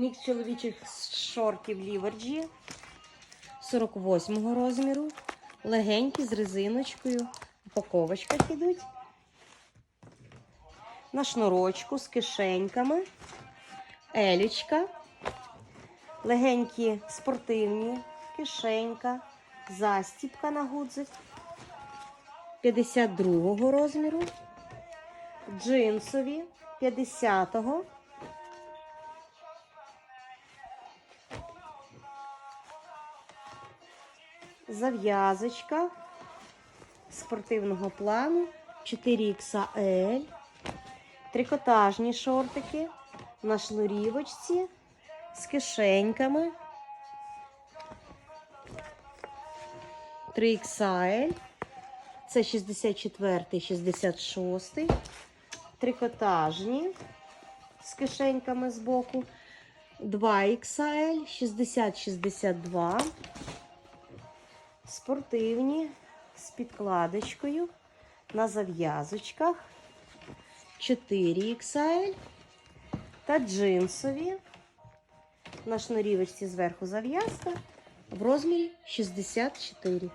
Мікс чоловічих шортів Ліверджі 48 розміру. Легенькі з резиночкою. Упаковочках ідуть. На шнурочку з кишеньками. Елічка. Легенькі спортивні, кишенька, застіпка на гудзик 52 розміру, джинсові 50-го. Зав'язочка спортивного плану 4XL. Трикотажні шортики на шнурівочці з кишеньками. 3XL. Це 64, 66. Трикотажні з кишеньками збоку. 2XL, 60, 62. Спортивні з підкладочкою на зав'язочках. 4XL та джинсові на шнурівочці зверху зав'язка в розмірі 64.